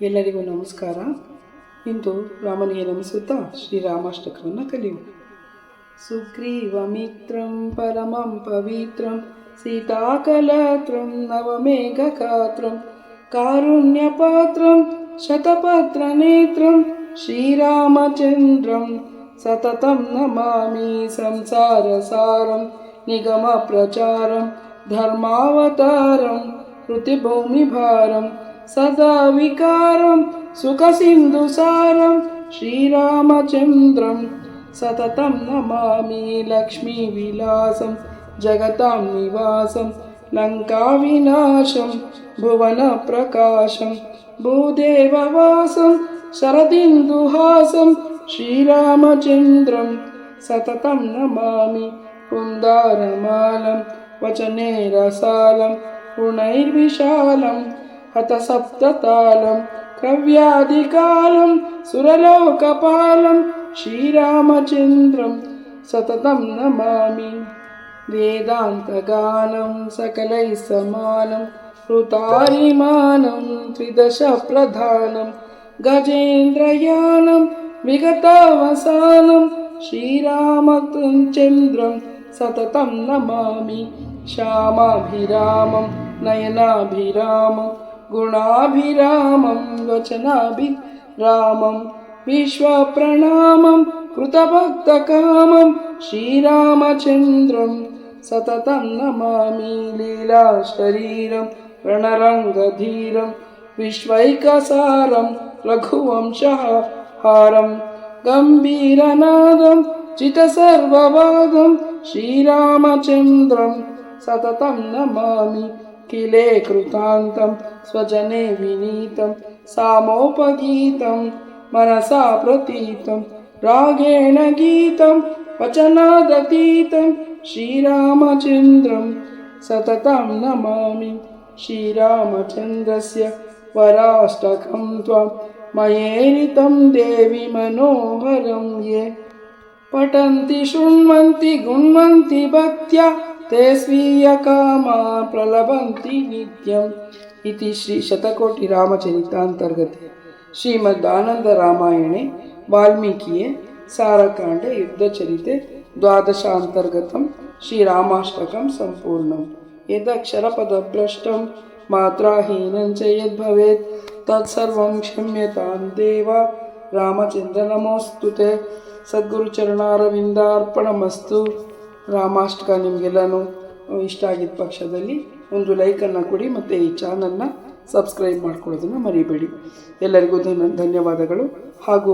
ಎಲ್ಲರಿಗೂ ನಮಸ್ಕಾರ ಇಂದು ರಾಮನಿಗೆ ನಮಿಸುತ್ತಾ ಶ್ರೀರಾಮಾಷ್ಟಕವನ್ನು ಕಲಿಯುವ ಸುಗ್ರೀವಮಿತ್ರಂ ಪರಮಂ ಪವಿತ್ರಂ ಸೀತಾಕಲತ್ರಂ ನವಮೇಘಕಾತ್ರಂ ಕಾರುಣ್ಯಪಾತ್ರಂ ಶತಪತ್ರನೇತ್ರಂ ಶ್ರೀರಾಮಚಂದ್ರಂ ಸತತಂ ನಮಾಮಿ ಸಂಸಾರಸಾರಂ ನಿಗಮಪ್ರಚಾರಂ ಧರ್ಮಾವತಾರಂ ಋತಿಭೂಮಿಭಾರಂ सदा विकारं सुखसिन्धुसारं श्रीरामचन्द्रं सततं नमामि लक्ष्मीविलासं जगतां निवासं लङ्काविनाशं भुवनप्रकाशं भूदेववासं शरदिन्दुहासं श्रीरामचन्द्रं सततं नमामि कुन्दारमालं वचने रसालं गुणैर्विशालम् हतसप्ततालं कव्यादिकालं सुरलोकपालं श्रीरामचन्द्रं सततं नमामि। वेदान्तगानं सकलैः समानं ऋतारिमानं त्रिदशप्रधानं गजेन्द्रयानं विगतावसानं श्रीरामचन्द्रं सततं नमामि। श्यामाभिरामं नयनाभिरामं गुणाभिरामं वचनाभिरामं विश्वप्रणामं कृतभक्तकामं श्रीरामचन्द्रं सततं नमामि लीलाशरीरं रणरङ्गधीरं विश्वैकसारं रघुवंशहारं गम्भीरनादं चितसर्ववादं श्रीरामचन्द्रं सततं नमामि किले कृतान्तं स्वजने विनीतं सामोपगीतं मनसा प्रतीतं रागेण गीतं वचनादतीतं श्रीरामचन्द्रं सततं नमामि श्रीरामचन्द्रस्य वराष्टकं त्वं मयेरितं देवि मनोहरं ये पठन्ति शृण्वन्ति गुण्वन्ति भक्त्या ते स्वीयकामा प्रलभन्ति नित्यम् इति श्रीशतकोटिरामचरितान्तर्गते श्रीमदानन्दरामायणे वाल्मीकिये सारकाण्डे युद्धचरिते द्वादशान्तर्गतं श्रीरामाष्टकं सम्पूर्णं यदक्षरपदभ्रष्टं मात्राहीनं च यद्भवेत् तत्सर्वं क्षम्यतां देव रामचन्द्र नमोऽस्तु ते ಸದ್ಗುರುಚರಣಾರವಿಂದಾರ್ಪಣಮಸ್ತು ರಾಮಾಷ್ಟಕ ನಿಮಗೆಲ್ಲನೂ ಇಷ್ಟ ಆಗಿದ್ದ ಪಕ್ಷದಲ್ಲಿ ಒಂದು ಲೈಕನ್ನು ಕೊಡಿ ಮತ್ತು ಈ ಚಾನಲ್ನ ಸಬ್ಸ್ಕ್ರೈಬ್ ಮಾಡ್ಕೊಳ್ಳೋದನ್ನು ಮರಿಬೇಡಿ. ಎಲ್ಲರಿಗೂ ಧನ್ಯ ಧನ್ಯವಾದಗಳು. ಹಾಗೂ